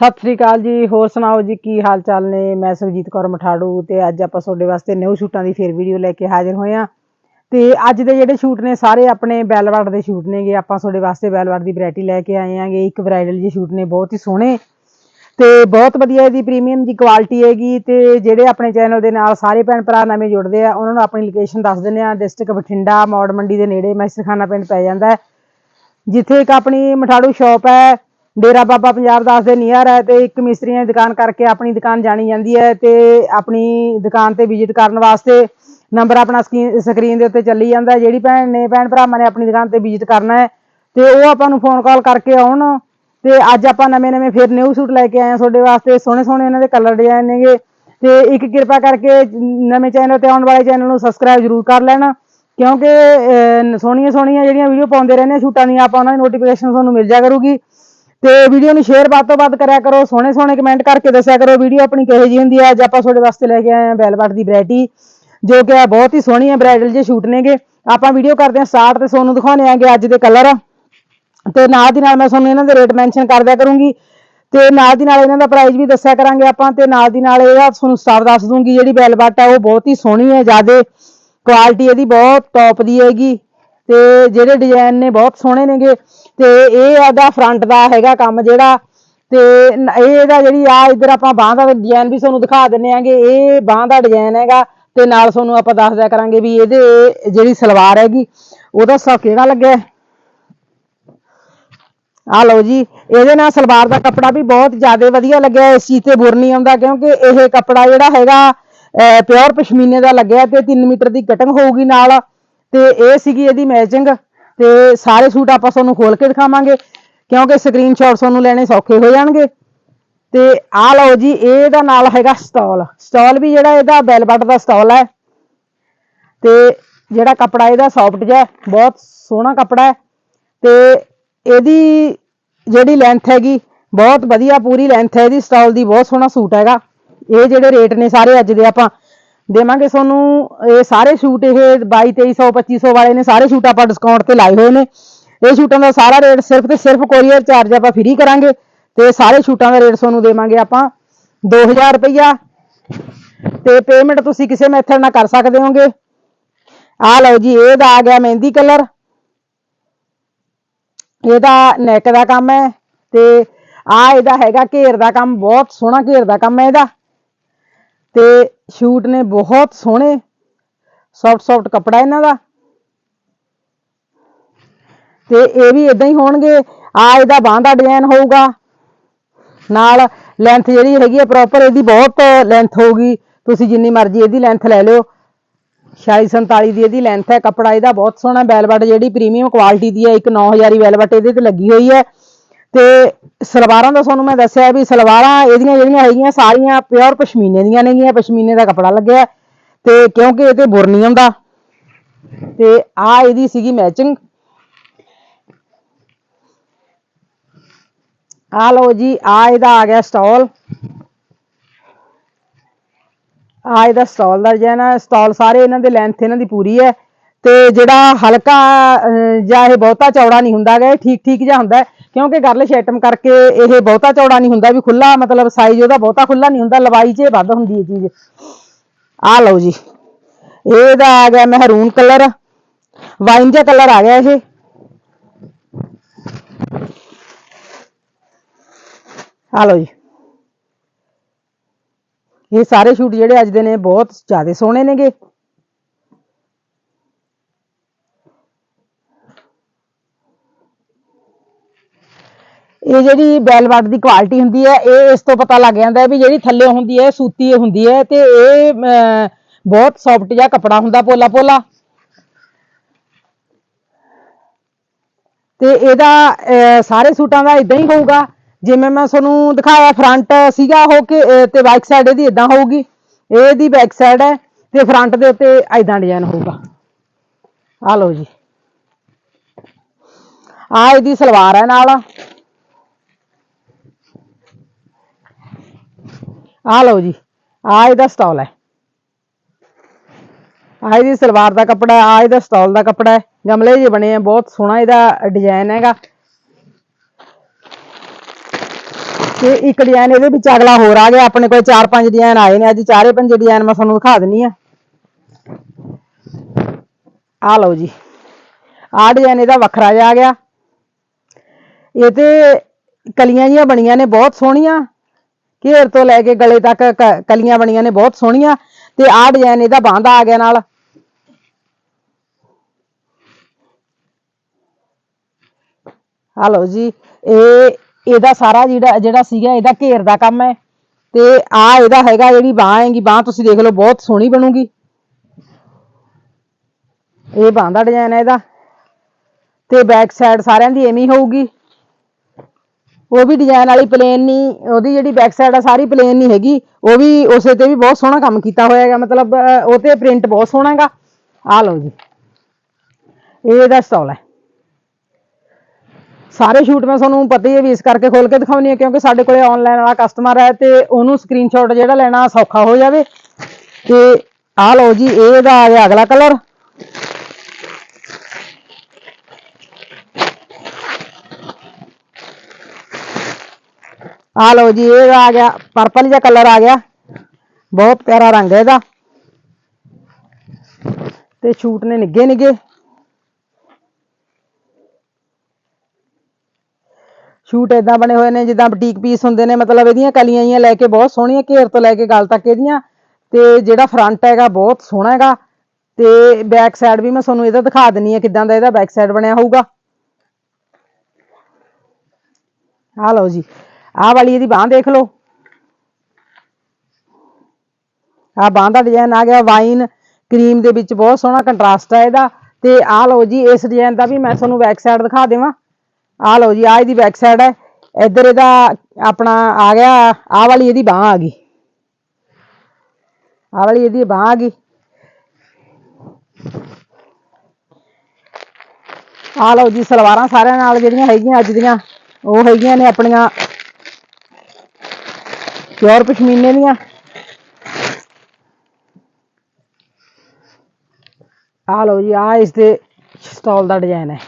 ਸਤਿ ਸ੍ਰੀ ਅਕਾਲ ਜੀ, ਹੋਰ ਸੁਣਾਓ ਜੀ, ਕੀ ਹਾਲ ਚਾਲ ਨੇ? ਮੈਂ ਸੁਰਜੀਤ ਕੌਰ ਮਠਾੜੂ ਤੇ ਅੱਜ ਆਪਾਂ ਤੁਹਾਡੇ ਵਾਸਤੇ ਨਿਊ ਸ਼ੂਟਾਂ ਦੀ ਫੇਰ ਵੀਡੀਓ ਲੈ ਕੇ ਹਾਜ਼ਰ ਹੋਏ ਆ ਤੇ ਅੱਜ ਦੇ ਜਿਹੜੇ ਸ਼ੂਟ ਨੇ, ਸਾਰੇ ਆਪਣੇ ਬੈਲਵਟ ਦੇ ਸ਼ੂਟ ਨੇਗੇ। ਆਪਾਂ ਤੁਹਾਡੇ ਵਾਸਤੇ ਬੈਲਵਟ ਦੀ ਵੈਰਾਈਟੀ ਲੈ ਕੇ ਆਏ ਆਂਗੇ ਇੱਕ ਬ੍ਰਾਈਡਲ ਜੀ ਸ਼ੂਟ ਨੇ, ਬਹੁਤ ਹੀ ਸੋਹਣੇ। ਤੇ ਬਹੁਤ ਵਧੀਆ ਇਹਦੀ ਪ੍ਰੀਮੀਅਮ ਦੀ ਕੁਆਲਿਟੀ ਹੈਗੀ। ਤੇ ਜਿਹੜੇ ਆਪਣੇ ਚੈਨਲ ਦੇ ਨਾਲ ਸਾਰੇ ਭੈਣ ਭਰਾ ਨਵੇਂ ਜੁੜਦੇ ਆ, ਉਹਨਾਂ ਨੂੰ ਆਪਣੀ ਲੋਕੇਸ਼ਨ ਦੱਸ ਦਿੰਦੇ ਆ ਡਿਸਟ੍ਰਿਕਟ ਬਠਿੰਡਾ, ਮੌੜ ਮੰਡੀ ਦੇ ਨੇੜੇ ਮੈਸਰਖਾਨਾ ਪਿੰਡ ਪੈ ਜਾਂਦਾ ਜਿੱਥੇ ਇੱਕ ਆਪਣੀ ਮਠਾੜੂ ਸ਼ਾਪ ਹੈ। ਡੇਰਾ ਬਾਬਾ ਪੰਜਾਬ ਦਾਸ ਦੇ ਨੀਅਰ ਹੈ ਤੇ ਇੱਕ ਮਿਸਤਰੀਆਂ ਦੀ ਦੁਕਾਨ ਕਰਕੇ ਆਪਣੀ ਦੁਕਾਨ ਜਾਣੀ ਜਾਂਦੀ ਹੈ ਤੇ ਆਪਣੀ ਦੁਕਾਨ ਤੇ ਵਿਜ਼ਿਟ ਕਰਨ ਵਾਸਤੇ ਨੰਬਰ ਆਪਣਾ ਸਕਰੀਨ ਦੇ ਉੱਤੇ ਚੱਲੀ ਜਾਂਦਾ ਜਿਹੜੀ ਭੈਣ ਨੇ, ਭੈਣ ਭਰਾਵਾਂ ਨੇ ਆਪਣੀ ਦੁਕਾਨ ਤੇ ਵਿਜ਼ਿਟ ਕਰਨਾ ਹੈ ਤੇ ਉਹ ਆਪਾਂ ਨੂੰ ਫੋਨ ਕਾਲ ਕਰਕੇ ਆਉਣ ਤੇ ਅੱਜ ਆਪਾਂ ਨਵੇਂ ਨਵੇਂ ਫਿਰ ਨਿਊ ਸੂਟ ਲੈ ਕੇ ਆਏ ਹਾਂ ਤੁਹਾਡੇ ਵਾਸਤੇ। ਸੋਹਣੇ ਸੋਹਣੇ ਇਹਨਾਂ ਦੇ ਕਲਰ ਡਿਜ਼ਾਈਨ ਨੇਗੇ ਤੇ ਇੱਕ ਕਿਰਪਾ ਕਰਕੇ ਨਵੇਂ ਚੈਨਲ ਤੇ ਆਉਣ ਵਾਲੇ ਚੈਨਲ ਨੂੰ ਸਬਸਕ੍ਰਾਈਬ ਜ਼ਰੂਰ ਕਰ ਲੈਣਾ ਕਿਉਂਕਿ ਸੋਹਣੀਆਂ ਸੋਹਣੀਆਂ ਜਿਹੜੀਆਂ ਵੀਡੀਓ ਪਾਉਂਦੇ ਰਹਿੰਦੇ ਆ, ਸ਼ੂਟਾਂ ਦੀਆਂ, ਆਪਾਂ ਉਹਨਾਂ ਦੀ ਨੋਟੀਫਿਕੇਸ਼ਨ ਤੁਹਾਨੂੰ ਮਿਲ ਜਾ ਕਰੂਗੀ। ਤੇ ਵੀਡੀਓ ਨੂੰ ਸ਼ੇਅਰ ਵੱਧ ਤੋਂ ਵੱਧ ਕਰਿਆ ਕਰੋ, ਸੋਹਣੇ ਸੋਹਣੇ ਕਮੈਂਟ ਕਰਕੇ ਦੱਸਿਆ ਕਰੋ, ਵੀਡੀਓ ਆਪਣੀ ਕਿਹੋ ਜਿਹੀ ਹੁੰਦੀ ਹੈ ਅੱਜ ਆਪਾਂ ਤੁਹਾਡੇ ਵਾਸਤੇ ਲੈ ਕੇ ਆਏ ਹਾਂ ਵੈਲਵਟ ਦੀ ਵੈਰਾਈਟੀ ਜੋ ਕਿ ਬਹੁਤ ਹੀ ਸੋਹਣੀ ਹੈ ਬ੍ਰਾਈਡਲ ਜੇ ਸ਼ੂਟ ਨੇਗੇ। ਆਪਾਂ ਵੀਡੀਓ ਕਰਦੇ ਹਾਂ ਸਟਾਰਟ ਤੇ ਤੁਹਾਨੂੰ ਦਿਖਾਉਣੇ ਆਂਗੇ ਅੱਜ ਦੇ ਕਲਰ ਤੇ ਨਾਲ ਦੀ ਨਾਲ ਮੈਂ ਤੁਹਾਨੂੰ ਇਹਨਾਂ ਦੇ ਰੇਟ ਮੈਂਸ਼ਨ ਕਰ ਦਿਆ ਕਰੂੰਗੀ। ਤੇ ਨਾਲ ਦੀ ਨਾਲ ਇਹਨਾਂ ਦਾ ਪ੍ਰਾਈਸ ਵੀ ਦੱਸਿਆ ਕਰਾਂਗੇ ਆਪਾਂ, ਤੇ ਨਾਲ ਦੀ ਨਾਲ ਇਹਦਾ ਤੁਹਾਨੂੰ ਸਟਾਫ ਦੱਸ ਦੂੰਗੀ ਜਿਹੜੀ ਵੈਲਵਟ ਹੈ ਉਹ ਬਹੁਤ ਹੀ ਸੋਹਣੀ ਹੈ ਜਿਆਦੇ ਕੁਆਲਿਟੀ ਇਹਦੀ ਬਹੁਤ ਟੌਪ ਦੀ ਹੈਗੀ। ਤੇ ਜਿਹੜੇ ਡਿਜ਼ਾਈਨ ਨੇ ਬਹੁਤ ਸੋਹਣੇ ਨੇਗੇ। ਤੇ ਇਹ ਇਹਦਾ ਫਰੰਟ ਦਾ ਹੈਗਾ ਕੰਮ ਜਿਹੜਾ ਤੇ ਇਹ ਇਹਦਾ ਜਿਹੜੀ ਆ ਇੱਧਰ ਆਪਾਂ ਬਾਹ ਦਾ ਡਿਜ਼ਾਈਨ ਵੀ ਤੁਹਾਨੂੰ ਦਿਖਾ ਦਿੰਨੇ ਆਂਗੇ, ਇਹ ਬਾਹ ਦਾ ਡਿਜ਼ਾਈਨ ਹੈਗਾ ਤੇ ਨਾਲ ਤੁਹਾਨੂੰ ਆਪਾਂ ਦੱਸ ਦਿਆ ਕਰਾਂਗੇ ਵੀ ਇਹਦੇ ਜਿਹੜੀ ਸਲਵਾਰ ਹੈਗੀ, ਉਹਦਾ ਸਾ ਕਿਹੜਾ ਲੱਗਿਆ ਹੈ। ਆ ਲਓ ਜੀ, ਇਹਦੇ ਨਾਲ ਸਲਵਾਰ ਦਾ ਕੱਪੜਾ ਵੀ ਬਹੁਤ ਜ਼ਿਆਦਾ ਵਧੀਆ ਲੱਗਿਆ ਇਸ ਚੀਜ਼ ਤੇ ਬੁਰ ਨਹੀਂ ਆਉਂਦਾ, ਕਿਉਂਕਿ ਇਹ ਕੱਪੜਾ ਜਿਹੜਾ ਹੈਗਾ ਪਿਓਰ ਪਸ਼ਮੀਨੇ ਦਾ ਲੱਗਿਆ ਤੇ 3 ਮੀਟਰ ਦੀ ਕਟਿੰਗ ਹੋਊਗੀ ਨਾਲ ਤੇ ਇਹ ਸੀਗੀ ਇਹਦੀ ਮੈਚਿੰਗ ਤੇ ਸਾਰੇ ਸੂਟ ਆਪਾਂ ਤੁਹਾਨੂੰ ਖੋਲ ਕੇ ਦਿਖਾਵਾਂਗੇ, ਕਿਉਂਕਿ ਸਕਰੀਨਸ਼ਾਟ ਤੁਹਾਨੂੰ ਲੈਣੇ ਸੌਖੇ ਹੋ ਜਾਣਗੇ। ਤੇ ਆ ਲਓ ਜੀ, ਇਹਦਾ ਨਾਲ ਹੈਗਾ ਸਟਾਲ ਸਟਾਲ ਵੀ ਜਿਹੜਾ ਇਹਦਾ ਬੈਲਬਟ ਦਾ ਸਟਾਲ ਹੈ। ਤੇ ਜਿਹੜਾ ਕੱਪੜਾ ਇਹਦਾ ਸੌਫਟ ਜਿਹਾ ਬਹੁਤ ਸੋਹਣਾ ਕੱਪੜਾ ਹੈ। ਤੇ ਇਹਦੀ ਜਿਹੜੀ ਲੈਂਥ ਹੈਗੀ, ਬਹੁਤ ਵਧੀਆ ਪੂਰੀ ਲੈਂਥ ਹੈ ਇਹਦੀ ਸਟਾਲ ਦੀ ਬਹੁਤ ਸੋਹਣਾ ਸੂਟ ਹੈਗਾ। ਇਹ ਜਿਹੜੇ ਰੇਟ ਨੇ ਸਾਰੇ ਅੱਜ ਦੇ ਆਪਾਂ ਦੇਵਾਂਗੇ ਤੁਹਾਨੂੰ, ਇਹ ਸਾਰੇ ਸੂਟ, ਇਹ 22 2300 2500 ਵਾਲੇ ਨੇ ਸਾਰੇ ਸੂਟ ਆਪਾਂ ਡਿਸਕਾਊਂਟ ਤੇ ਲਾਏ ਹੋਏ ਨੇ। ਇਹ ਸੂਟਾਂ ਦਾ ਸਾਰਾ ਰੇਟ ਸਿਰਫ ਤੇ ਸਿਰਫ ਕੋਰੀਅਰ ਚਾਰਜ ਆਪਾਂ ਫ੍ਰੀ ਕਰਾਂਗੇ। ਤੇ ਸਾਰੇ ਸੂਟਾਂ ਦਾ ਰੇਟ ਤੁਹਾਨੂੰ ਦੇਵਾਂਗੇ ਆਪਾਂ 2000 ਰੁਪਇਆ ਤੇ ਪੇਮੈਂਟ ਤੁਸੀਂ ਕਿਸੇ ਮੈਥਡ ਨਾਲ ਕਰ ਸਕਦੇ ਹੋਗੇ। ਆ ਲਓ ਜੀ ਇਹਦਾ ਆ ਗਿਆ ਮਹਿੰਦੀ ਕਲਰ ਇਹਦਾ ਨੈਕ ਦਾ ਕੰਮ ਹੈ। ਤੇ ਆ ਇਹਦਾ ਹੈਗਾ ਘੇਰ ਦਾ ਕੰਮ, ਬਹੁਤ ਸੋਹਣਾ ਘੇਰ ਦਾ ਕੰਮ ਹੈ ਇਹਦਾ। ਤੇ ਸ਼ੂਟ ਨੇ ਬਹੁਤ ਸੋਹਣੇ ਸੌਫਟ ਸੌਫਟ ਕੱਪੜਾ ਇਹਨਾਂ ਦਾ। ਤੇ ਇਹ ਵੀ ਇਦਾਂ ਹੀ ਹੋਣਗੇ। ਆ ਇਹਦਾ ਬਾਂਹ ਦਾ ਡਿਜ਼ਾਈਨ ਹੋਊਗਾ। ਨਾਲ ਲੈਂਥ ਜਿਹੜੀ ਹੈਗੀ ਹੈ ਪ੍ਰੋਪਰ ਇਹਦੀ ਬਹੁਤ ਲੈਂਥ ਹੋਊਗੀ। ਤੁਸੀਂ ਜਿੰਨੀ ਮਰਜ਼ੀ ਇਹਦੀ ਲੈਂਥ ਲੈ ਲਿਓ। 46 47 ਦੀ ਇਹਦੀ ਲੈਂਥ ਹੈ। ਕੱਪੜਾ ਇਹਦਾ ਬਹੁਤ ਸੋਹਣਾ ਵੈਲਵਟ ਜਿਹੜੀ ਪ੍ਰੀਮੀਅਮ ਕੁਆਲਿਟੀ ਦੀ ਹੈ, ਇੱਕ 9000 ਹੀ ਵੈਲਵਟ ਇਹਦੇ ਤੇ ਲੱਗੀ ਹੋਈ ਹੈ। ਤੇ ਸਲਵਾਰਾਂ ਦਾ ਤੁਹਾਨੂੰ ਮੈਂ ਦੱਸਿਆ ਵੀ ਸਲਵਾਰਾਂ ਇਹਦੀਆਂ ਜਿਹੜੀਆਂ ਹੈਗੀਆਂ ਸਾਰੀਆਂ ਪਿਓਰ ਪਸ਼ਮੀਨੇ ਦੀਆਂ ਨੇਗੀਆਂ, ਪਸ਼ਮੀਨੇ ਦਾ ਕੱਪੜਾ ਲੱਗਿਆ ਤੇ ਕਿਉਂਕਿ ਇਹ ਤੇ ਬੁਰ ਨਹੀਂ ਆਉਂਦਾ ਤੇ ਆ ਇਹਦੀ ਸੀਗੀ ਮੈਚਿੰਗ ਆ ਲਓ ਜੀ ਆ ਇਹਦਾ ਆ ਗਿਆ ਸਟਾਲ ਆ ਇਹਦਾ ਸਟਾਲ ਦਾ ਡਿਜ਼ਾਈਨ ਹੈ ਸਟਾਲ ਸਾਰੇ ਇਹਨਾਂ ਦੇ ਲੈਂਥ ਇਹਨਾਂ ਦੀ ਪੂਰੀ ਹੈ। ਤੇ ਜਿਹੜਾ ਹਲਕਾ ਜਾਂ ਇਹ ਬਹੁਤਾ ਚੌੜਾ ਨਹੀਂ ਹੁੰਦਾ ਗਾ, ਇਹ ਠੀਕ ਠੀਕ ਜਿਹਾ ਹੁੰਦਾ ਕਿਉਂਕਿ ਗਰਲਿਸ਼ ਆਈਟਮ ਕਰਕੇ ਇਹ ਬਹੁਤਾ ਚੌੜਾ ਨਹੀਂ ਹੁੰਦਾ ਵੀ ਖੁੱਲਾ ਮਤਲਬ ਸਾਈਜ਼ ਉਹਦਾ ਬਹੁਤਾ ਖੁੱਲਾ ਨਹੀਂ ਹੁੰਦਾ, ਲਵਾਈ 'ਚ ਇਹ ਵੱਧ ਹੁੰਦੀ ਹੈ ਚੀਜ਼। ਆ ਲਓ ਜੀ, ਇਹਦਾ ਆ ਗਿਆ ਮਹਿਰੂਨ ਕਲਰ, ਵਾਈਨ ਜਿਹਾ ਕਲਰ ਆ ਗਿਆ ਇਹ। ਆ ਲਓ ਜੀ। ਇਹ ਸਾਰੇ ਸ਼ੂਟ ਜਿਹੜੇ ਅੱਜ ਦੇ ਨੇ ਬਹੁਤ ਜ਼ਿਆਦਾ ਸੋਹਣੇ ਨੇਗੇ। ਇਹ ਜਿਹੜੀ ਬੈਲਵਟ ਦੀ ਕੁਆਲਿਟੀ ਹੁੰਦੀ ਹੈ, ਇਹ ਇਸ ਤੋਂ ਪਤਾ ਲੱਗ ਜਾਂਦਾ ਵੀ ਜਿਹੜੀ ਥੱਲੇ ਹੁੰਦੀ ਹੈ, ਸੂਤੀ ਹੁੰਦੀ ਹੈ ਤੇ ਇਹ ਬਹੁਤ ਸੌਫਟ ਜਿਹਾ ਕੱਪੜਾ ਹੁੰਦਾ ਪੋਲਾ ਪੋਲਾ ਤੇ ਇਹਦਾ ਸਾਰੇ ਸੂਟਾਂ ਦਾ ਇਦਾਂ ਹੀ ਹੋਊਗਾ। ਜਿਵੇਂ ਮੈਂ ਤੁਹਾਨੂੰ ਦਿਖਾਇਆ ਫਰੰਟ ਸੀਗਾ ਉਹ ਕਿ ਤੇ ਬੈਕ ਸਾਈਡ ਇਹਦੀ ਇਦਾਂ ਹੋਊਗੀ। ਇਹਦੀ ਬੈਕ ਸਾਈਡ ਹੈ ਤੇ ਫਰੰਟ ਦੇ ਉੱਤੇ ਇਦਾਂ ਡਿਜ਼ਾਈਨ ਹੋਊਗਾ। ਆ ਲਓ ਜੀ। ਆ ਇਹਦੀ ਸਲਵਾਰ ਹੈ ਨਾਲ। ਆ ਲਓ ਜੀ, ਆ ਇਹਦਾ ਸਟਾਲ ਹੈ। ਆ ਇਹਦੀ ਸਲਵਾਰ ਦਾ ਕੱਪੜਾ ਆ ਇਹਦਾ ਸਟਾਲ ਦਾ ਕੱਪੜਾ ਹੈ। ਗਮਲੇ ਜਿਹੇ ਬਣੇ ਆ, ਬਹੁਤ ਸੋਹਣਾ ਇਹਦਾ ਡਿਜ਼ਾਈਨ ਹੈਗਾ। ਤੇ ਇੱਕ ਡਿਜ਼ਾਈਨ ਇਹਦੇ ਵਿੱਚ ਅਗਲਾ ਹੋਰ ਆ ਗਿਆ, ਆਪਣੇ ਕੋਲ ਚਾਰ ਪੰਜ ਡਿਜ਼ਾਈਨ ਆਏ ਨੇ, ਅੱਜ ਚਾਰੇ ਪੰਜ ਡਿਜ਼ਾਈਨ ਮੈਂ ਤੁਹਾਨੂੰ ਦਿਖਾ ਦਿੰਨੀ ਆ। ਆ ਲਓ ਜੀ ਆਹ ਡਿਜ਼ਾਈਨ ਇਹਦਾ ਵੱਖਰਾ ਜਿਹਾ ਆ ਗਿਆ। ਇਹ ਤੇ ਕਲੀਆਂ ਜੀਆਂ ਬਣੀਆਂ ਨੇ, ਬਹੁਤ ਸੋਹਣੀਆਂ। ਘੇਰ ਤੋਂ ਲੈ ਕੇ ਗਲੇ ਤੱਕ ਕ- ਕਲੀਆਂ ਬਣੀਆਂ ਨੇ, ਬਹੁਤ ਸੋਹਣੀਆਂ। ਤੇ ਆਹ ਡਿਜ਼ਾਈਨ ਇਹਦਾ ਬਾਂਹ ਦਾ ਆ ਗਿਆ ਨਾਲ। ਆ ਲਓ ਜੀ, ਇਹ, ਇਹਦਾ ਸਾਰਾ ਜਿਹੜਾ ਜਿਹੜਾ ਸੀਗਾ, ਇਹਦਾ ਘੇਰ ਦਾ ਕੰਮ ਹੈ। ਤੇ ਆ ਇਹਦਾ ਹੈਗਾ ਜਿਹੜੀ ਬਾਹ ਹੈਗੀ, ਬਾਹ ਤੁਸੀਂ ਦੇਖ ਲਓ, ਬਹੁਤ ਸੋਹਣੀ ਬਣੂਗੀ। ਇਹ ਬਾਂਹ ਦਾ ਡਿਜ਼ਾਈਨ ਹੈ ਇਹਦਾ। ਤੇ ਬੈਕ ਸਾਈਡ ਸਾਰਿਆਂ ਦੀ ਐਵੇਂ ਹੀ ਹੋਊਗੀ। ਉਹ ਵੀ ਡਿਜ਼ਾਈਨ ਵਾਲੀ ਪਲੇਨ ਨਹੀਂ ਉਹਦੀ ਜਿਹੜੀ ਬੈਕ ਸਾਈਡ ਆ ਸਾਰੀ ਪਲੇਨ ਨਹੀਂ ਹੈਗੀ, ਉਹ ਵੀ ਉਸੇ ਤੇ ਵੀ ਬਹੁਤ ਸੋਹਣਾ ਕੰਮ ਕੀਤਾ ਹੋਇਆ ਹੈਗਾ, ਮਤਲਬ ਉਹ ਤੇ ਪ੍ਰਿੰਟ ਬਹੁਤ ਸੋਹਣਾ ਹੈਗਾ। ਆ ਲਓ ਜੀ। ਇਹ ਇਹਦਾ ਸਟਾਲ ਹੈ। ਸਾਰੇ ਸ਼ੂਟ ਮੈਂ ਤੁਹਾਨੂੰ ਪਤਾ ਹੀ ਹੈ ਵੀ ਇਸ ਕਰਕੇ ਖੋਲ ਕੇ ਦਿਖਾਉਣੀ ਹੈ, ਕਿਉਂਕਿ ਸਾਡੇ ਕੋਲੇ ਆਨਲਾਈਨ ਵਾਲਾ ਕਸਟਮਰ ਹੈ ਤੇ ਉਹਨੂੰ ਸਕਰੀਨਸ਼ਾਟ ਜਿਹੜਾ ਲੈਣਾ ਸੌਖਾ ਹੋ ਜਾਵੇ। ਤੇ ਆ ਲਓ ਜੀ, ਇਹ ਇਹਦਾ ਆ ਗਿਆ ਅਗਲਾ ਕਲਰ ਆ ਲਓ ਜੀ ਇਹ ਆ ਗਿਆ ਪਰਪਲ ਜਿਹਾ ਕਲਰ ਆ ਗਿਆ ਬਹੁਤ ਪਿਆਰਾ ਰੰਗ ਹੈ ਇਹਦਾ ਤੇ ਸ਼ੂਟ ਨੇ ਨਿੱਗੇ ਨਿੱਗੇ ਸ਼ੂਟ ਇਦਾਂ ਬਣੇ ਹੋਏ ਨੇ ਜਿੱਦਾਂ ਬੁਟੀਕ ਪੀਸ ਹੁੰਦੇ ਨੇ ਮਤਲਬ ਇਹਦੀਆਂ ਕਲੀਆਂ ਜੀਆਂ ਲੈ ਕੇ ਬਹੁਤ ਸੋਹਣੀਆਂ ਘੇਰ ਤੋਂ ਲੈ ਕੇ ਗਲ ਤੱਕ ਇਹਦੀਆਂ ਤੇ ਜਿਹੜਾ ਫਰੰਟ ਹੈਗਾ ਬਹੁਤ ਸੋਹਣਾ ਹੈਗਾ ਤੇ ਬੈਕ ਸਾਈਡ ਵੀ ਮੈਂ ਤੁਹਾਨੂੰ ਇਹਦਾ ਦਿਖਾ ਦਿੰਨੀ ਆ ਕਿਦਾਂ ਦਾ ਇਹਦਾ ਬੈਕ ਸਾਈਡ ਬਣਿਆ ਹੋਊਗਾ ਆਹ ਲਓ ਜੀ ਆਹ ਵਾਲੀ ਇਹਦੀ ਬਾਹ ਦੇਖ ਲਓ। ਆਹ ਬਾਹ ਦਾ ਡਿਜ਼ਾਈਨ ਆ ਗਿਆ ਵਾਈਨ ਕਰੀਮ ਦੇ ਵਿੱਚ ਬਹੁਤ ਸੋਹਣਾ ਕੰਟਰਾਸਟ ਹੈ ਇਹਦਾ। ਤੇ ਆਹ ਲਓ ਜੀ, ਇਸ ਡਿਜ਼ਾਈਨ ਦਾ ਵੀ ਮੈਂ ਤੁਹਾਨੂੰ ਬੈਕ ਸਾਈਡ ਦਿਖਾ ਦੇਵਾਂ। ਆਹ ਲਓ ਜੀ ਆਹ ਇਹਦੀ ਬੈਕ ਸਾਈਡ ਹੈ ਇੱਧਰ ਇਹਦਾ ਆਪਣਾ ਆ ਗਿਆ ਆਹ ਵਾਲੀ ਇਹਦੀ ਬਾਹ ਆ ਗਈ। ਆਹ ਵਾਲੀ ਇਹਦੀ ਬਾਹ ਆ ਗਈ। ਆ ਲਓ ਜੀ, ਸਲਵਾਰਾਂ ਸਾਰਿਆਂ ਨਾਲ ਜਿਹੜੀਆਂ ਹੈਗੀਆਂ ਅੱਜ ਦੀਆਂ, ਉਹ ਹੈਗੀਆਂ ਨੇ ਆਪਣੀਆਂ। ਪਿਓਰ ਪਸ਼ਮੀਨੇ ਦੀਆਂ? ਆ ਲਓ ਜੀ ਆਹ ਇਸ ਦੇ ਸਟਾਲ ਦਾ ਡਿਜ਼ਾਈਨ ਹੈ।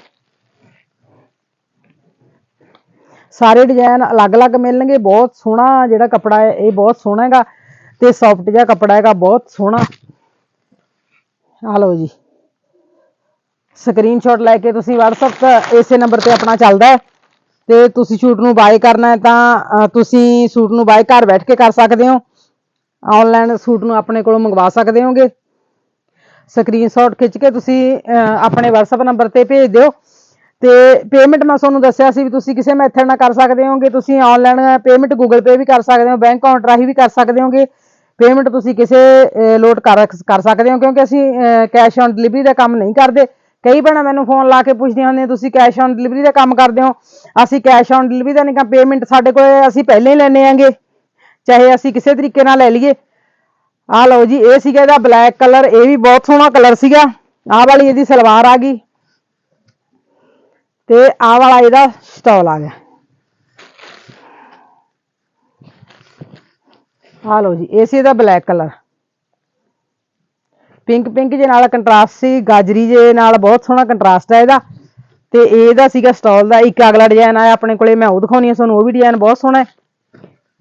ਸਾਰੇ ਡਿਜ਼ਾਈਨ ਅਲੱਗ-ਅਲੱਗ ਮਿਲਣਗੇ, ਬਹੁਤ ਸੋਹਣਾ ਜਿਹੜਾ ਕੱਪੜਾ ਹੈ, ਇਹ ਬਹੁਤ ਸੋਹਣਾ ਹੈਗਾ ਤੇ ਸੌਫਟ ਜਿਹਾ ਕੱਪੜਾ ਹੈਗਾ, ਬਹੁਤ ਸੋਹਣਾ। ਆ ਲਓ ਜੀ। ਸਕਰੀਨਸ਼ਾਟ ਲੈ ਕੇ ਤੁਸੀਂ WhatsApp ਤੇ ਇਸੇ ਨੰਬਰ ਤੇ ਆਪਣਾ ਚੱਲਦਾ ਹੈ। ਤੇ ਤੁਸੀਂ ਸ਼ੂਟ ਨੂੰ ਬਾਏ ਕਰਨਾ ਹੈ ਤਾਂ ਤੁਸੀਂ ਸੂਟ ਨੂੰ ਬਾਏ ਘਰ ਬੈਠ ਕੇ ਕਰ ਸਕਦੇ ਹੋ। ਆਨਲਾਈਨ ਸੂਟ ਨੂੰ ਆਪਣੇ ਕੋਲੋਂ ਮੰਗਵਾ ਸਕਦੇ ਹੋਗੇ। ਸਕਰੀਨਸ਼ਾਟ ਖਿੱਚ ਕੇ ਤੁਸੀਂ ਆਪਣੇ WhatsApp ਨੰਬਰ ਤੇ ਭੇਜ ਦਿਓ। ਤੇ ਪੇਮੈਂਟ ਮੈਂ ਤੁਹਾਨੂੰ ਦੱਸਿਆ ਸੀ ਵੀ ਤੁਸੀਂ ਕਿਸੇ ਮੈਥਡ ਨਾਲ ਕਰ ਸਕਦੇ ਹੋਗੇ। ਤੁਸੀਂ ਆਨਲਾਈਨ ਪੇਮੈਂਟ Google Pay ਵੀ ਕਰ ਸਕਦੇ ਹੋ ਬੈਂਕ ਅਕਾਊਂਟ ਰਾਹੀਂ ਵੀ ਕਰ ਸਕਦੇ ਹੋਗੇ। ਪੇਮੈਂਟ ਤੁਸੀਂ ਕਿਸੇ ਅਹ, ਲੋਟ ਕਰ ਕਰ ਸਕਦੇ ਹੋ ਕਿਉਂਕਿ ਅਸੀਂ ਕੈਸ਼ ਔਨ ਡਿਲੀਵਰੀ ਦਾ ਕੰਮ ਨਹੀਂ ਕਰਦੇ। ਕਈ ਭੈਣਾਂ ਮੈਨੂੰ ਫੋਨ ਲਾ ਕੇ ਪੁੱਛਦੀਆਂ ਹੁੰਦੀਆਂ, ਤੁਸੀਂ ਕੈਸ਼ ਔਨ ਡਿਲੀਵਰੀ ਦਾ ਕੰਮ ਕਰਦੇ ਹੋ? ਅਸੀਂ ਕੈਸ਼ ਔਨ ਡਿਲੀਵਰੀ ਦਾ ਨਹੀਂ ਕੰਮ ਪੇਮੈਂਟ ਸਾਡੇ ਕੋਲ ਅਸੀਂ ਪਹਿਲਾਂ ਹੀ ਲੈਣੇ ਆਂਗੇ ਚਾਹੇ ਅਸੀਂ ਕਿਸੇ ਤਰੀਕੇ ਨਾਲ ਲੈ ਲਈਏ। ਆ ਲਓ ਜੀ, ਇਹ ਸੀਗਾ ਇਹਦਾ ਬਲੈਕ ਕਲਰ ਇਹ ਵੀ ਬਹੁਤ ਸੋਹਣਾ ਕਲਰ ਸੀਗਾ। ਆਹ ਵਾਲੀ ਇਹਦੀ ਸਲਵਾਰ ਆ ਗਈ। ਤੇ ਆਹ ਵਾਲਾ ਇਹਦਾ ਸਟਾਲ ਆ ਗਿਆ। ਆ ਲਓ ਜੀ, ਇਹ ਸੀ ਇਹਦਾ ਬਲੈਕ ਕਲਰ ਪਿੰਕ ਪਿੰਕ ਜੇ ਨਾਲ ਕੰਟਰਾਸਟ ਸੀ, ਗਾਜਰੀ ਜੇ ਨਾਲ ਬਹੁਤ ਸੋਹਣਾ ਕੰਟਰਾਸਟ ਹੈ ਇਹਦਾ। ਤੇ ਇਹਦਾ ਸੀਗਾ ਸਟਾਲ ਦਾ ਇੱਕ ਅਗਲਾ ਡਿਜ਼ਾਈਨ ਆਇਆ ਆਪਣੇ ਕੋਲੇ, ਮੈਂ ਉਹ ਦਿਖਾਉਣੀ ਆ ਤੁਹਾਨੂੰ, ਉਹ ਵੀ ਡਿਜ਼ਾਈਨ ਬਹੁਤ ਸੋਹਣਾ ਹੈ।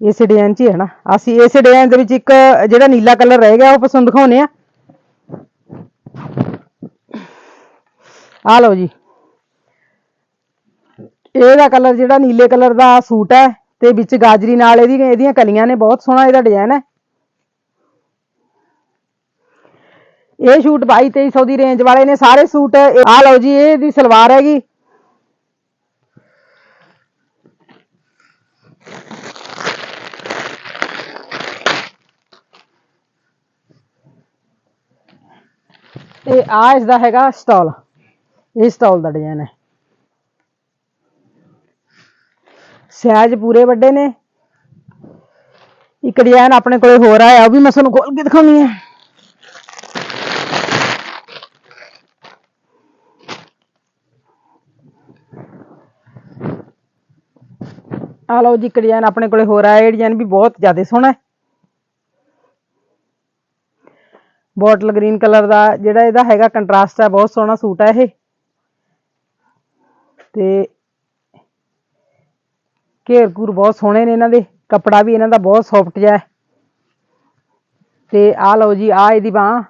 ਇਸੇ ਡਿਜ਼ਾਈਨ 'ਚ ਹੀ ਹੈ ਨਾ। ਅਸੀਂ ਇਸੇ ਡਿਜ਼ਾਈਨ ਦੇ ਵਿੱਚ ਇੱਕ ਜਿਹੜਾ ਨੀਲਾ ਕਲਰ ਰਹਿ ਗਿਆ, ਉਹ ਪਸੰਦ ਦਿਖਾਉਨੇ ਆ। ਆ ਲਓ ਜੀ। ਇਹਦਾ ਕਲਰ ਜਿਹੜਾ ਨੀਲੇ ਕਲਰ ਦਾ ਸੂਟ ਹੈ, ਤੇ ਵਿੱਚ ਗਾਜਰੀ ਨਾਲ ਇਹਦੀ, ਇਹਦੀਆਂ ਕਲੀਆਂ ਨੇ, ਬਹੁਤ ਸੋਹਣਾ ਇਹਦਾ ਡਿਜ਼ਾਈਨ ਹੈ। ਇਹ ਸ਼ੂਟ 22 2300 ਦੀ ਰੇਂਜ ਵਾਲੇ ਨੇ, ਸਾਰੇ ਸੂਟ ਆ ਲਓ ਜੀ, ਇਹ ਦੀ ਸਲਵਾਰ ਹੈਗੀ। ਤੇ ਆ ਇਸ ਦਾ ਹੈਗਾ ਸਟਾਲ ਇਹ ਸਟਾਲ ਦਾ ਡਿਜ਼ਾਈਨ ਹੈ। ਸਾਈਜ਼ ਪੂਰੇ ਵੱਡੇ ਨੇ। ਇੱਕ ਡਿਜ਼ਾਈਨ ਆਪਣੇ ਕੋਲੇ ਹੋਰ ਆਇਆ, ਉਹ ਵੀ ਮੈਂ ਤੁਹਾਨੂੰ ਖੋਲ ਕੇ ਦਿਖਾਉਣੀ ਹੈ। ਆ ਲਓ ਜੀ, ਇੱਕ ਡਿਜ਼ਾਈਨ ਆਪਣੇ ਕੋਲੇ ਹੋਰ ਆਇਆ, ਇਹ ਡਿਜ਼ਾਈਨ ਵੀ ਬਹੁਤ ਜ਼ਿਆਦਾ ਸੋਹਣਾ ਹੈ। ਬੋਟਲ ਗ੍ਰੀਨ ਕਲਰ ਦਾ, ਜਿਹੜਾ ਇਹਦਾ ਹੈਗਾ ਕੰਟਰਾਸਟ ਹੈ, ਬਹੁਤ ਸੋਹਣਾ ਸੂਟ ਹੈ ਇਹ। ਤੇ ਘੇਰ ਘੂਰ ਬਹੁਤ ਸੋਹਣੇ ਨੇ ਇਹਨਾਂ ਦੇ, ਕੱਪੜਾ ਵੀ ਇਹਨਾਂ ਦਾ ਬਹੁਤ ਸੌਫਟ ਜਿਹਾ ਹੈ। ਤੇ ਆਹ ਲਓ ਜੀ ਆਹ ਇਹਦੀ ਬਾਹ,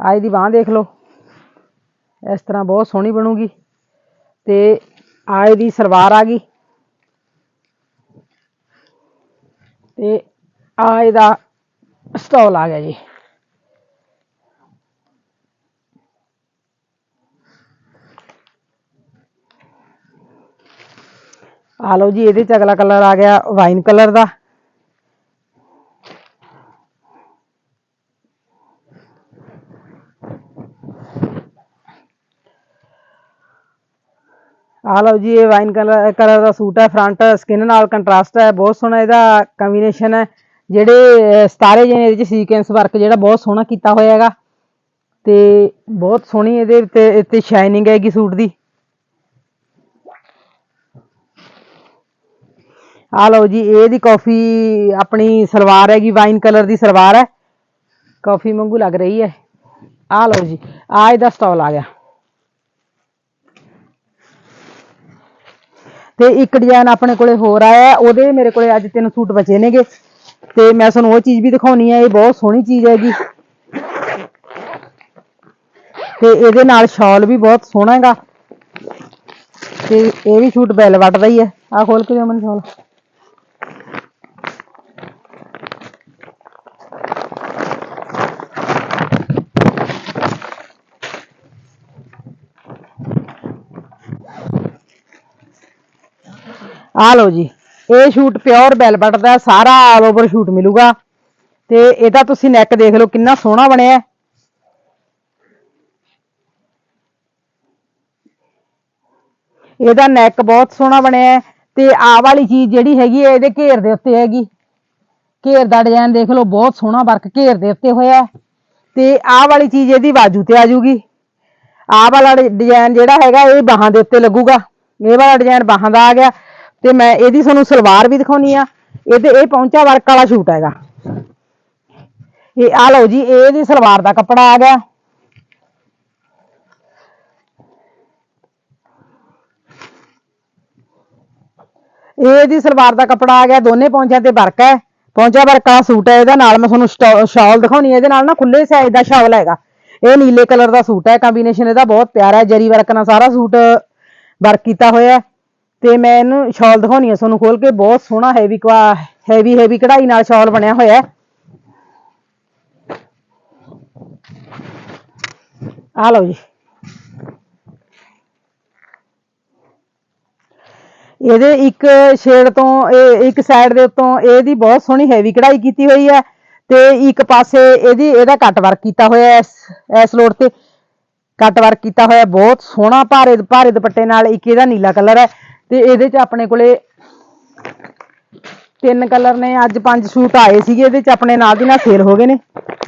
ਆ ਇਹਦੀ ਬਾਹ ਦੇਖ ਲਓ। ਇਸ ਤਰ੍ਹਾਂ ਬਹੁਤ ਸੋਹਣੀ ਬਣੂਗੀ। ਤੇ ਆਹ ਇਹਦੀ ਸਲਵਾਰ ਆ ਗਈ। ਤੇ ਆ ਇਹਦਾ ਸਟਾਲ ਆ ਗਿਆ ਜੀ। ਆ ਲਓ ਜੀ, ਇਹਦੇ ਚ ਅਗਲਾ ਕਲਰ ਆ ਗਿਆ ਵਾਈਨ ਕਲਰ ਦਾ। ਆਹ ਲਓ ਜੀ, ਇਹ ਵਾਈਨ ਕਲਰ ਕਲਰ ਦਾ ਸੂਟ ਹੈ ਫਰੰਟ ਸਕਿਨ ਨਾਲ ਕੰਟਰਾਸਟ ਹੈ, ਬਹੁਤ ਸੋਹਣਾ ਇਹਦਾ ਕੰਬੀਨੇਸ਼ਨ ਹੈ, ਜਿਹੜੇ ਸਤਾਰੇ ਜਿਹੇ ਇਹਦੇ ਚ ਸੀਕੁਐਂਸ ਵਰਕ ਜਿਹੜਾ ਬਹੁਤ ਸੋਹਣਾ ਕੀਤਾ ਹੋਇਆ ਹੈਗਾ। ਤੇ ਬਹੁਤ ਸੋਹਣੀ ਇਹਦੇ ਉੱਤੇ, ਇੱਥੇ ਸ਼ਾਈਨਿੰਗ ਹੈਗੀ ਸੂਟ ਦੀ। ਆ ਲਓ ਜੀ ਇਹਦੀ ਕਾਫੀ ਆਪਣੀ ਸਲਵਾਰ ਹੈਗੀ, ਵਾਈਨ ਕਲਰ ਦੀ ਸਲਵਾਰ ਹੈ। ਕਾਫੀ ਮੰਗੂ ਲੱਗ ਰਹੀ ਹੈ। ਆ ਲਓ ਜੀ ਆ ਇਹਦਾ ਸਟਾਲ ਆ ਗਿਆ। ਤੇ ਇੱਕ ਡਿਜ਼ਾਈਨ ਆਪਣੇ ਕੋਲੇ ਹੋਰ ਆਇਆ, ਉਹਦੇ ਮੇਰੇ ਕੋਲੇ ਅੱਜ ਤਿੰਨ ਸੂਟ ਬਚੇ ਨੇਗੇ। ਤੇ ਮੈਂ ਤੁਹਾਨੂੰ ਉਹ ਚੀਜ਼ ਵੀ ਦਿਖਾਉਣੀ ਹੈ ਇਹ ਬਹੁਤ ਸੋਹਣੀ ਚੀਜ਼ ਹੈਗੀ। ਤੇ ਇਹਦੇ ਨਾਲ ਸ਼ਾਲ ਵੀ ਬਹੁਤ ਸੋਹਣਾ ਹੈਗਾ। ਤੇ ਇਹ ਵੀ ਸੂਟ ਬੈਲ ਵੱਟਦਾ ਹੀ ਹੈ। ਆ ਖੋਲ ਕੇ ਦਿਓ ਮੈਨੂੰ ਸ਼ਾਲ। ਆ ਲਓ ਜੀ, ਇਹ ਸ਼ੂਟ ਪਿਓਰ ਵੈਲਵਟ ਦਾ ਸਾਰਾ ਆਲ ਓਵਰ ਸ਼ੂਟ ਮਿਲੂਗਾ। ਤੇ ਇਹਦਾ ਤੁਸੀਂ ਨੈਕ ਦੇਖ ਲਓ ਕਿੰਨਾ ਸੋਹਣਾ ਬਣਿਆ। ਇਹਦਾ ਨੈਕ ਬਹੁਤ ਸੋਹਣਾ ਬਣਿਆ ਤੇ ਆਹ ਵਾਲੀ ਚੀਜ਼ ਜਿਹੜੀ ਹੈਗੀ ਹੈ, ਇਹਦੇ ਘੇਰ ਦੇ ਉੱਤੇ ਹੈਗੀ। ਘੇਰ ਦਾ ਡਿਜ਼ਾਈਨ ਦੇਖ ਲਓ, ਬਹੁਤ ਸੋਹਣਾ ਵਰਕ ਘੇਰ ਦੇ ਉੱਤੇ ਹੋਇਆ ਤੇ ਆਹ ਵਾਲੀ ਚੀਜ਼ ਇਹਦੀ ਬਾਜੂ ਤੇ ਆ ਜੂਗੀ। ਆਹ ਵਾਲਾ ਡਿਜ਼ਾਈਨ ਜਿਹੜਾ ਹੈਗਾ, ਇਹ ਬਾਹਾਂ ਦੇ ਉੱਤੇ ਲੱਗੂਗਾ। ਇਹ ਵਾਲਾ ਡਿਜ਼ਾਈਨ ਬਾਹਾਂ ਦਾ ਆ ਗਿਆ। ਤੇ ਮੈਂ ਇਹਦੀ ਤੁਹਾਨੂੰ ਸਲਵਾਰ ਵੀ ਦਿਖਾਉਣੀ ਆ। ਇਹਦੇ ਇਹ ਪਹੁੰਚਾ ਵਰਕ ਵਾਲਾ ਸ਼ੂਟ ਹੈਗਾ। ਇਹ ਆ ਲਓ ਜੀ, ਇਹ ਇਹਦੀ ਸਲਵਾਰ ਦਾ ਕੱਪੜਾ ਆ ਗਿਆ। ਇਹ ਇਹਦੀ ਸਲਵਾਰ ਦਾ ਕੱਪੜਾ ਆ ਗਿਆ, ਦੋਨੇ ਪਹੁੰਚਿਆਂ ਤੇ ਵਰਕ ਹੈ। ਪਹੁੰਚਾ ਵਰਕ ਵਾਲਾ ਸੂਟ ਹੈ, ਇਹਦਾ ਨਾਲ ਮੈਂ ਤੁਹਾਨੂੰ ਸਟਾ- ਸ਼ਾਲ ਦਿਖਾਉਣੀ ਹੈ ਇਹਦੇ ਨਾਲ ਨਾ ਖੁੱਲੇ ਸਾਈਜ਼ ਦਾ ਸ਼ਾਲ ਹੈਗਾ। ਇਹ ਨੀਲੇ ਕਲਰ ਦਾ ਸੂਟ ਹੈ ਕੰਬੀਨੇਸ਼ਨ ਇਹਦਾ ਬਹੁਤ ਪਿਆਰਾ ਹੈ। ਜਰੀ ਵਰਕ ਨਾਲ ਸਾਰਾ ਸੂਟ ਵਰਕ ਕੀਤਾ ਹੋਇਆ ਹੈ। ਤੇ ਮੈਂ ਇਹਨੂੰ ਸ਼ਾਲ ਦਿਖਾਉਣੀ ਹੈ ਤੁਹਾਨੂੰ ਖੋਲ ਕੇ, ਬਹੁਤ ਸੋਹਣਾ ਹੈਵੀ ਕਵਾ ਹੈਵੀ ਹੈਵੀ ਕਢਾਈ ਨਾਲ ਸ਼ਾਲ ਬਣਿਆ ਹੋਇਆ ਹੈ। ਆ ਲਓ ਜੀ। ਇਹਦੇ ਇੱਕ ਸ਼ੇਡ ਤੋਂ, ਇਹ ਇੱਕ ਸਾਈਡ ਦੇ ਉੱਤੋਂ ਇਹਦੀ ਬਹੁਤ ਸੋਹਣੀ ਹੈਵੀ ਕਢਾਈ ਕੀਤੀ ਹੋਈ ਹੈ ਤੇ ਇੱਕ ਪਾਸੇ ਇਹਦੀ, ਇਹਦਾ ਕੱਟ ਵਰਕ ਕੀਤਾ ਹੋਇਆ ਹੈ ਇਸ ਇਸ ਤੇ। ਕੱਟ ਵਰਕ ਕੀਤਾ ਹੋਇਆ, ਬਹੁਤ ਸੋਹਣਾ ਭਾਰੇ ਭਾਰੇ ਦੁਪੱਟੇ ਨਾਲ ਇੱਕ ਇਹਦਾ ਨੀਲਾ ਕਲਰ ਹੈ। ਤੇ ਇਹਦੇ ਚ ਆਪਣੇ ਕੋਲੇ ਤਿੰਨ ਕਲਰ ਨੇ, ਅੱਜ ਪੰਜ ਸੂਟ ਆਏ ਸੀਗੇ, ਇਹਦੇ ਚ ਆਪਣੇ ਨਾਲ ਦੀ ਨਾਲ ਸੇਲ ਹੋ ਗਏ ਨੇ।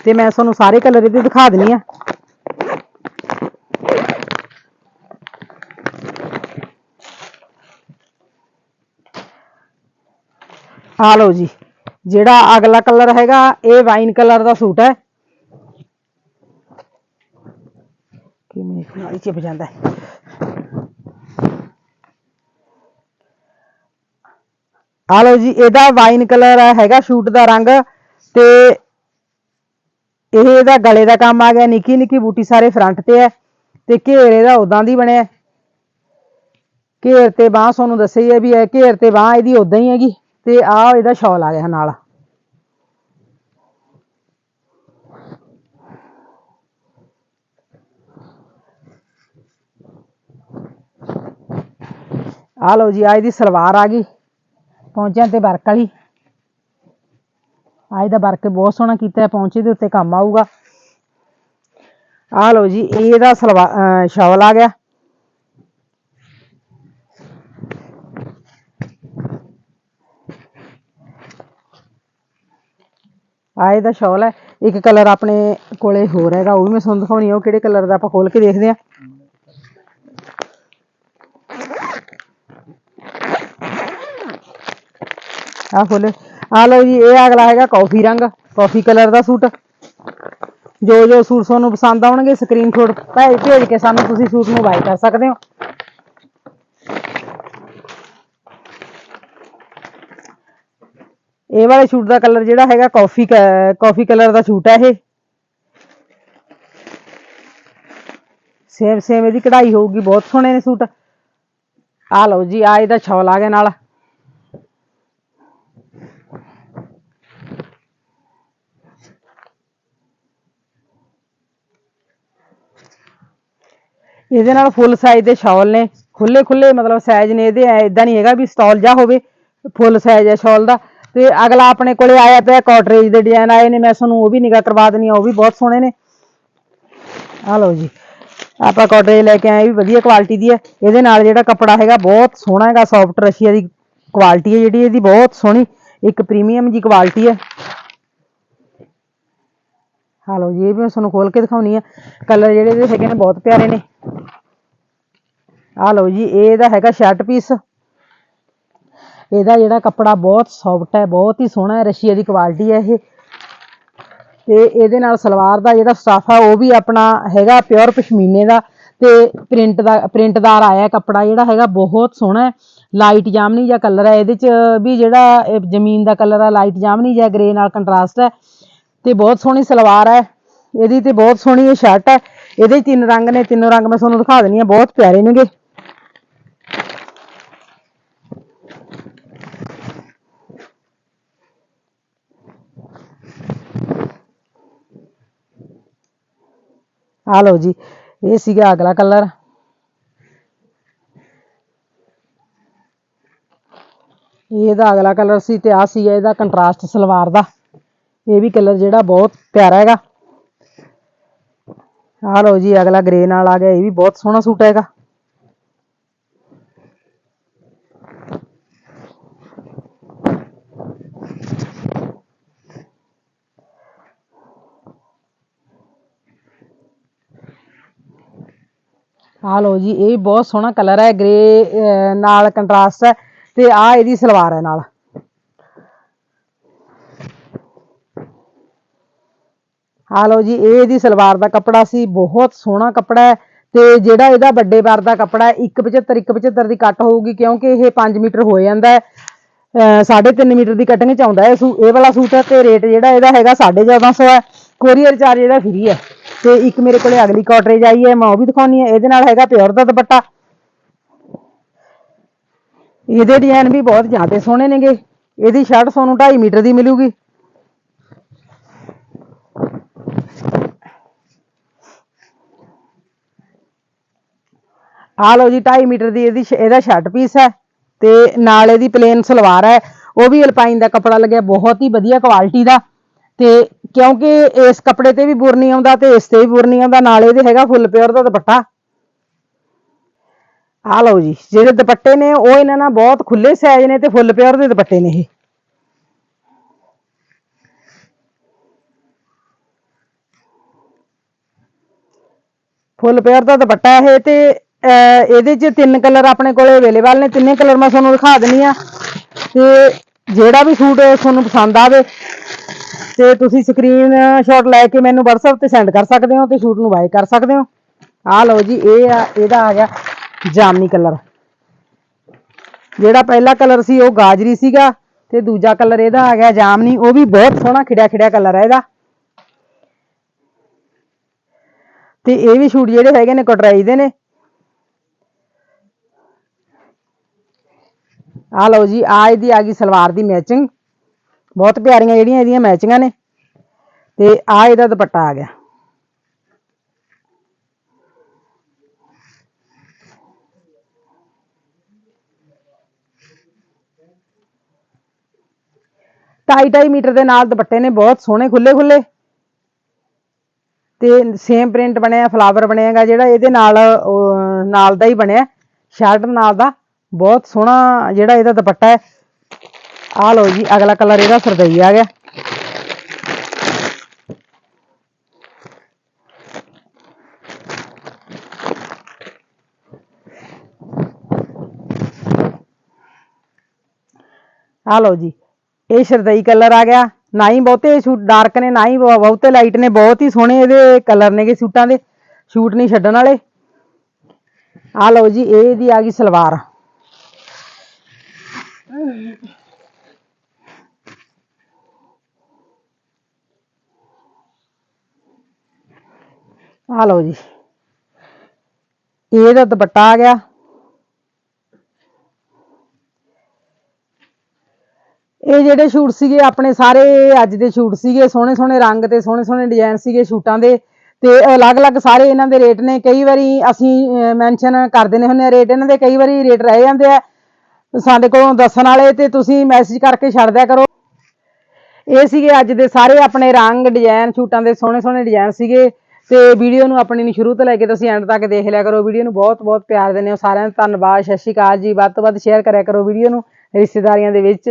ਤੇ ਮੈਂ ਤੁਹਾਨੂੰ ਸਾਰੇ ਕਲਰ ਇਹਦੇ ਦਿਖਾ ਦਿੰਨੀ ਆ। ਆ ਲਓ ਜੀ, ਜਿਹੜਾ ਅਗਲਾ ਕਲਰ ਹੈਗਾ, ਇਹ ਵਾਈਨ ਕਲਰ ਦਾ ਸੂਟ ਹੈ। ਕਿਵੇਂ ਨਾਲ ਹੀ ਚਿਪ ਜਾਂਦਾ ਹੈ? ਆ ਲਓ ਜੀ, ਇਹਦਾ ਵਾਈਨ ਕਲਰ ਹੈਗਾ ਸ਼ੂਟ ਦਾ ਰੰਗ ਤੇ ਇਹ ਇਹਦਾ ਗਲੇ ਦਾ ਕੰਮ ਆ ਗਿਆ, ਨਿੱਕੀ ਨਿੱਕੀ ਬੂਟੀ ਸਾਰੇ ਫਰੰਟ ਤੇ ਹੈ ਤੇ ਘੇਰ ਇਹਦਾ ਉਦਾਂ ਦੀ ਬਣਿਆ। ਘੇਰ ਤੇ ਬਾਹ ਤੁਹਾਨੂੰ ਦੱਸਿਆ ਹੀ ਹੈ ਵੀ ਇਹ ਘੇਰ ਤੇ ਬਾਹ ਇਹਦੀ ਉਦਾਂ ਹੀ ਹੈਗੀ ਤੇ ਆ ਇਹਦਾ ਸ਼ਾਲ ਆ ਗਿਆ ਨਾਲ। ਆ ਲਓ ਜੀ ਆ ਇਹਦੀ ਸਲਵਾਰ ਆ ਗਈ। ਪਹੁੰਚਿਆ ਤੇ ਵਰਕ ਵਾਲੀ। ਆ ਇਹਦਾ ਵਰਕ ਬਹੁਤ ਸੋਹਣਾ ਕੀਤਾ ਹੈ ਪੌਂਚੇ ਦੇ ਉੱਤੇ ਕੰਮ ਆਊਗਾ। ਆ ਲਓ ਜੀ, ਇਹਦਾ ਸਲਵਾਰ ਸ਼ਾਲ ਆ ਗਿਆ। ਆ ਇਹਦਾ ਸ਼ਾਲ ਹੈ, ਇੱਕ ਕਲਰ ਆਪਣੇ ਕੋਲੇ ਹੋਰ ਹੈਗਾ, ਉਹ ਵੀ ਮੈਂ ਤੁਹਾਨੂੰ ਦਿਖਾਉਣੀ ਆ, ਉਹ ਕਿਹੜੇ ਕਲਰ ਦਾ ਆਪਾਂ ਖੋਲ ਕੇ ਦੇਖਦੇ ਆ। ਆ ਖੋਲੇ। ਆ ਲਓ ਜੀ, ਇਹ ਅਗਲਾ ਹੈਗਾ ਕਾਫੀ ਰੰਗ, ਕਾਫੀ ਕਲਰ ਦਾ ਸੂਟ। ਜੋ ਜੋ ਸੂਟ ਤੁਹਾਨੂੰ ਪਸੰਦ ਆਉਣਗੇ ਸਕਰੀਨਸ਼ਾਟ ਭੇਜ ਭੇਜ ਕੇ ਸਾਨੂੰ ਤੁਸੀਂ ਸੂਟ ਨੂੰ ਬਾਈ ਕਰ ਸਕਦੇ ਹੋ। ਇਹ ਵਾਲੇ ਸੂਟ ਦਾ ਕਲਰ ਜਿਹੜਾ ਹੈਗਾ ਕਾਫੀ ਕਾਫੀ ਕਲਰ ਦਾ ਸੂਟ ਹੈ ਇਹ। ਸੇਮ ਸੇਮ ਇਹਦੀ ਕਢਾਈ ਹੋਊਗੀ, ਬਹੁਤ ਸੋਹਣੇ ਨੇ ਸੂਟ। ਆ ਲਓ ਜੀ, ਆ ਇਹਦਾ ਛੌਲ ਆ ਗਿਆ ਨਾਲ। ਇਹਦੇ ਨਾਲ ਫੁੱਲ ਸਾਈਜ਼ ਦੇ ਸ਼ਾਲ ਨੇ। ਖੁੱਲੇ ਖੁੱਲੇ ਮਤਲਬ ਸਾਈਜ਼ ਨੇ ਇਹਦੇ ਐਦਾਂ ਨਹੀਂ ਹੈਗਾ ਵੀ ਸਟਾਲ ਜਾ ਹੋਵੇ ਫੁੱਲ ਸਾਈਜ਼ ਹੈ ਸ਼ਾਲ ਦਾ। ਤੇ ਅਗਲਾ ਆਪਣੇ ਕੋਲੇ ਆਇਆ ਪਿਆ ਕਾਟਰੇਜ ਦੇ ਡਿਜ਼ਾਈਨ ਆਏ ਨੇ, ਮੈਂ ਤੁਹਾਨੂੰ ਉਹ ਵੀ ਨਿਗਾਹ ਕਰਵਾ ਦਿੰਨੀ ਆ ਉਹ ਵੀ ਬਹੁਤ ਸੋਹਣੇ ਨੇ। ਆ ਲਓ ਜੀ, ਆਪਾਂ ਕਾਟਰੇਜ ਲੈ ਕੇ ਆਏ, ਇਹ ਵੀ ਵਧੀਆ ਕੁਆਲਿਟੀ ਦੀ ਹੈ। ਇਹਦੇ ਨਾਲ ਜਿਹੜਾ ਕੱਪੜਾ ਹੈਗਾ, ਬਹੁਤ ਸੋਹਣਾ ਹੈਗਾ ਸੌਫਟ ਰਸ਼ੀਆ ਦੀ ਕੁਆਲਿਟੀ ਹੈ ਜਿਹੜੀ, ਇਹਦੀ ਬਹੁਤ ਸੋਹਣੀ, ਇੱਕ ਪ੍ਰੀਮੀਅਮ ਜੀ ਕੁਆਲਿਟੀ ਹੈ। ਆ ਲਓ, ਜੀ ਇਹ ਵੀ ਮੈਂ ਤੁਹਾਨੂੰ ਖੋਲ ਕੇ ਦਿਖਾਉਣੀ ਆ ਕਲਰ ਜਿਹੜੇ ਇਹਦੇ ਹੈਗੇ ਨੇ ਬਹੁਤ ਪਿਆਰੇ ਨੇ। ਆ ਲਓ ਜੀ ਇਹ ਇਹਦਾ ਹੈਗਾ ਸ਼ਰਟ ਪੀਸ ਇਹਦਾ ਜਿਹੜਾ ਕੱਪੜਾ ਬਹੁਤ ਸੌਫਟ ਹੈ, ਬਹੁਤ ਹੀ ਸੋਹਣਾ ਹੈ ਰਸ਼ੀਆ ਦੀ ਕੁਆਲਿਟੀ ਹੈ ਇਹ। ਤੇ ਇਹਦੇ ਨਾਲ ਸਲਵਾਰ ਦਾ ਜਿਹੜਾ ਸਟਾਫ ਹੈ ਉਹ ਵੀ ਆਪਣਾ ਹੈਗਾ ਪਿਓਰ ਪਸ਼ਮੀਨੇ ਦਾ। ਤੇ ਪ੍ਰਿੰਟ ਦਾ ਪ੍ਰਿੰਟਦਾਰ ਆਇਆ ਕੱਪੜਾ, ਜਿਹੜਾ ਹੈਗਾ ਬਹੁਤ ਸੋਹਣਾ ਹੈ। ਲਾਈਟ ਜਾਮਨੀ ਜਿਹਾ ਕਲਰ ਹੈ, ਇਹਦੇ ਚ ਵੀ ਜਿਹੜਾ ਇਹ ਜ਼ਮੀਨ ਦਾ ਕਲਰ ਆ ਲਾਈਟ ਜਾਮਨੀ ਜਿਹਾ ਗ੍ਰੇ ਨਾਲ ਕੰਟਰਾਸਟ ਹੈ। ਤੇ ਬਹੁਤ ਸੋਹਣੀ ਸਲਵਾਰ ਹੈ। ਇਹਦੀ ਤੇ ਬਹੁਤ ਸੋਹਣੀ ਇਹ ਸ਼ਰਟ ਹੈ। ਇਹਦੇ ਤਿੰਨ ਰੰਗ ਨੇ, ਤਿੰਨੋਂ ਰੰਗ ਮੈਂ ਤੁਹਾਨੂੰ ਦਿਖਾ ਦਿੰਨੀ ਆ ਬਹੁਤ ਪਿਆਰੇ ਨੇਗੇ। ਆ ਲਓ ਜੀ, ਇਹ ਸੀਗਾ ਅਗਲਾ ਕਲਰ ਇਹਦਾ ਅਗਲਾ ਕਲਰ ਸੀ ਤੇ ਆ ਸੀਗਾ ਇਹਦਾ ਕੰਟਰਾਸਟ ਸਲਵਾਰ ਦਾ। ਇਹ ਵੀ ਕਲਰ ਜਿਹੜਾ ਬਹੁਤ ਪਿਆਰਾ ਹੈਗਾ। ਆਹ ਲਓ ਜੀ, ਅਗਲਾ ਗ੍ਰੇ ਨਾਲ ਆ ਗਿਆ, ਇਹ ਵੀ ਬਹੁਤ ਸੋਹਣਾ ਸੂਟ ਹੈਗਾ। ਆਹ ਲਓ ਜੀ, ਇਹ ਬਹੁਤ ਸੋਹਣਾ ਕਲਰ ਹੈ ਗ੍ਰੇ ਨਾਲ ਕੰਟਰਾਸਟ ਹੈ ਤੇ ਆ ਇਹਦੀ ਸਲਵਾਰ ਹੈ ਨਾਲ। ਆ ਲਓ ਜੀ, ਇਹ ਇਹਦੀ ਸਲਵਾਰ ਦਾ ਕੱਪੜਾ ਸੀ, ਬਹੁਤ ਸੋਹਣਾ ਕੱਪੜਾ ਹੈ ਤੇ ਜਿਹੜਾ ਇਹਦਾ ਵੱਡੇ ਬਾਰ ਦਾ ਕੱਪੜਾ ਹੈ 175 175 ਦੀ ਕੱਟ ਹੋਊਗੀ ਕਿਉਂਕਿ ਇਹ 5 ਮੀਟਰ ਹੋ ਜਾਂਦਾ ਹੈ। ਅਹ 3.5 ਮੀਟਰ ਦੀ ਕਟਿੰਗ ਚ ਆਉਂਦਾ ਹੈ, ਇਹ ਸੂ- ਇਹ ਵਾਲਾ ਸੂਟ ਹੈ ਤੇ ਰੇਟ ਜਿਹੜਾ ਇਹਦਾ ਹੈਗਾ 1450 ਹੈ। ਕੋਰੀਅਰ ਚਾਰਜ ਇਹਦਾ ਫ੍ਰੀ ਹੈ। ਤੇ ਇੱਕ ਮੇਰੇ ਕੋਲੇ ਅਗਲੀ ਕਾਟਰੇਜ ਆਈ ਹੈ, ਮੈਂ ਉਹ ਵੀ ਦਿਖਾਉਣੀ ਹੈ, ਇਹਦੇ ਨਾਲ ਹੈਗਾ ਪਿਓਰ ਦਾ ਦੁਪੱਟਾ। ਇਹਦੇ ਡਿਜ਼ਾਈਨ ਵੀ ਬਹੁਤ ਜ਼ਿਆਦਾ ਸੋਹਣੇ ਨੇਗੇ। ਇਹਦੀ ਸ਼ਰਟ ਤੁਹਾਨੂੰ 2.5 ਮੀਟਰ ਦੀ ਮਿਲੂਗੀ। ਆ ਲਓ ਜੀ 2.5 ਮੀਟਰ ਦੀ ਇਹਦੀ ਸ਼- ਇਹਦਾ ਸ਼ਰਟ ਪੀਸ ਹੈ ਤੇ ਨਾਲ ਇਹਦੀ ਪਲੇਨ ਸਲਵਾਰ ਹੈ। ਉਹ ਵੀ ਅਲਪਾਈਨ ਦਾ ਕੱਪੜਾ ਲੱਗਿਆ, ਬਹੁਤ ਹੀ ਵਧੀਆ ਕੁਆਲਿਟੀ ਦਾ। ਤੇ ਕਿਉਂਕਿ ਇਸ ਕੱਪੜੇ ਤੇ ਵੀ ਬੁਰ ਨਹੀਂ ਆਉਂਦਾ ਤੇ ਇਸ ਤੇ ਵੀ ਬੁਰ ਨਹੀਂ ਆਉਂਦਾ, ਨਾਲ ਇਹਦੇ ਹੈਗਾ ਫੁੱਲ ਪਿਓਰ ਦਾ ਦੁਪੱਟਾ। ਆ ਲਓ ਜੀ, ਜਿਹੜੇ ਦੁਪੱਟੇ ਨੇ, ਉਹ ਇਹਨਾਂ ਨਾਲ ਬਹੁਤ ਖੁੱਲੇ ਸਾਈਜ਼ ਨੇ ਤੇ ਫੁੱਲ ਪਿਓਰ ਦੇ ਦੁਪੱਟੇ ਨੇ ਇਹ। ਫੁੱਲ ਪਿਓਰ ਦਾ ਦੁਪੱਟਾ ਇਹ ਤੇ ਇਹਦੇ 'ਚ ਤਿੰਨ ਕਲਰ ਆਪਣੇ ਕੋਲੇ ਅਵੇਲੇਬਲ ਨੇ। ਤਿੰਨੇ ਕਲਰ ਮੈਂ ਤੁਹਾਨੂੰ ਦਿਖਾ ਦਿੰਨੀ ਆ। ਤੇ ਜਿਹੜਾ ਵੀ ਸੂਟ ਤੁਹਾਨੂੰ ਪਸੰਦ ਆਵੇ, ਤੇ ਤੁਸੀਂ ਸਕਰੀਨ ਸ਼ਾਟ ਲੈ ਕੇ ਮੈਨੂੰ WhatsApp ਤੇ ਸੈਂਡ ਕਰ ਸਕਦੇ ਹੋ ਤੇ ਸੂਟ ਨੂੰ ਬਾਏ ਕਰ ਸਕਦੇ ਹੋ। ਆਹ ਲਓ ਜੀ, ਇਹ ਆ, ਇਹਦਾ ਆ ਗਿਆ ਜਾਮਨੀ ਕਲਰ ਜਿਹੜਾ ਪਹਿਲਾ ਕਲਰ ਸੀ ਉਹ ਗਾਜਰੀ ਸੀਗਾ ਤੇ ਦੂਜਾ ਕਲਰ ਇਹਦਾ ਆ ਗਿਆ ਜਾਮਨੀ। ਉਹ ਵੀ ਬਹੁਤ ਸੋਹਣਾ ਖਿੜਿਆ ਖਿੜਿਆ ਕਲਰ ਹੈ ਇਹਦਾ। ਤੇ ਇਹ ਵੀ ਸੂਟ ਜਿਹੜੇ ਹੈਗੇ ਨੇ ਕਟਰਾਈ ਦੇ ਨੇ। ਆ ਲਓ ਜੀ ਆ ਇਹਦੀ ਆ ਗਈ ਸਲਵਾਰ ਦੀ ਮੈਚਿੰਗ ਬਹੁਤ ਪਿਆਰੀਆਂ ਜਿਹੜੀਆਂ ਇਹਦੀਆਂ ਮੈਚਿੰਗਾਂ ਨੇ। ਤੇ ਆ ਇਹਦਾ ਦੁਪੱਟਾ ਆ ਗਿਆ ਢਾਈ ਢਾਈ ਮੀਟਰ ਦੇ ਨਾਲ ਦੁਪੱਟੇ ਨੇ ਬਹੁਤ ਸੋਹਣੇ ਖੁੱਲੇ ਖੁੱਲੇ ਤੇ ਸੇਮ ਪ੍ਰਿੰਟ ਬਣਿਆ ਫਲਾਵਰ ਬਣਿਆਗਾ ਜਿਹੜਾ ਇਹਦੇ ਨਾਲ ਉਹ, ਨਾਲ ਦਾ ਹੀ ਬਣਿਆ ਸ਼ਰਟ ਨਾਲ ਦਾ। ਬਹੁਤ ਸੋਹਣਾ ਜਿਹੜਾ ਇਹਦਾ ਦੁਪੱਟਾ ਹੈ। ਆ ਲਓ ਜੀ, ਅਗਲਾ ਕਲਰ ਇਹਦਾ ਸਰਦਈ ਆ ਗਿਆ। ਆ ਲਓ ਜੀ, ਇਹ ਸ਼ਰਦਈ ਕਲਰ ਆ ਗਿਆ। ਨਾ ਹੀ ਬਹੁਤੇ ਸੂਟ ਡਾਰਕ ਨੇ, ਨਾ ਹੀ ਬਹੁਤੇ ਲਾਈਟ ਨੇ, ਬਹੁਤ ਹੀ ਸੋਹਣੇ ਇਹਦੇ ਕਲਰ ਨੇਗੇ ਸੂਟਾਂ ਦੇ। ਸ਼ੂਟ ਨਹੀਂ ਛੱਡਣ ਵਾਲੇ। ਆ ਲਓ ਜੀ, ਇਹ ਇਹਦੀ ਆ ਗਈ ਸਲਵਾਰ। ਆ ਲਓ ਜੀ। ਇਹਦਾ ਦੁਪੱਟਾ ਆ ਗਿਆ। ਇਹ ਜਿਹੜੇ ਸ਼ੂਟ ਸੀਗੇ ਆਪਣੇ ਸਾਰੇ, ਅੱਜ ਦੇ ਸ਼ੂਟ ਸੀਗੇ, ਸੋਹਣੇ ਸੋਹਣੇ ਰੰਗ ਤੇ, ਸੋਹਣੇ ਸੋਹਣੇ ਡਿਜ਼ਾਈਨ ਸੀਗੇ ਸ਼ੂਟਾਂ ਦੇ। ਤੇ ਅਲੱਗ-ਅਲੱਗ ਸਾਰੇ ਇਹਨਾਂ ਦੇ ਰੇਟ ਨੇ। ਕਈ ਵਾਰੀ ਅਸੀਂ ਮੈਂਸ਼ਨ ਕਰ ਦਿੰਦੇ ਹੁੰਦੇ ਆ ਰੇਟ ਇਹਨਾਂ ਦੇ ਕਈ ਵਾਰੀ ਰੇਟ ਰਹਿ ਜਾਂਦੇ ਆ। ਸਾਡੇ ਕੋਲੋਂ ਦੱਸਣ ਵਾਲੇ ਤੇ ਤੁਸੀਂ ਮੈਸੇਜ ਕਰਕੇ ਛੱਡ ਦਿਆ ਕਰੋ। ਇਹ ਸੀਗੇ ਅੱਜ ਦੇ ਸਾਰੇ ਆਪਣੇ ਰੰਗ ਡਿਜ਼ਾਈਨ ਛੂਟਾਂ ਦੇ ਸੋਹਣੇ ਸੋਹਣੇ ਡਿਜ਼ਾਈਨ ਸੀਗੇ ਤੇ ਵੀਡੀਓ ਨੂੰ ਆਪਣੀ ਨੂੰ ਸ਼ੁਰੂ ਤੋਂ ਲੈ ਕੇ ਤੁਸੀਂ ਐਂਡ ਤੱਕ ਦੇਖ ਲਿਆ ਕਰੋ। ਵੀਡੀਓ ਨੂੰ ਬਹੁਤ ਬਹੁਤ ਪਿਆਰ ਦਿੰਦੇ ਹੋ। ਸਾਰਿਆਂ ਦਾ ਧੰਨਵਾਦ। ਸਤਿ ਸ਼੍ਰੀ ਅਕਾਲ ਜੀ। ਵੱਧ ਤੋਂ ਵੱਧ ਸ਼ੇਅਰ ਕਰਿਆ ਕਰੋ ਵੀਡੀਓ ਨੂੰ ਰਿਸ਼ਤੇਦਾਰੀਆਂ ਦੇ ਵਿੱਚ।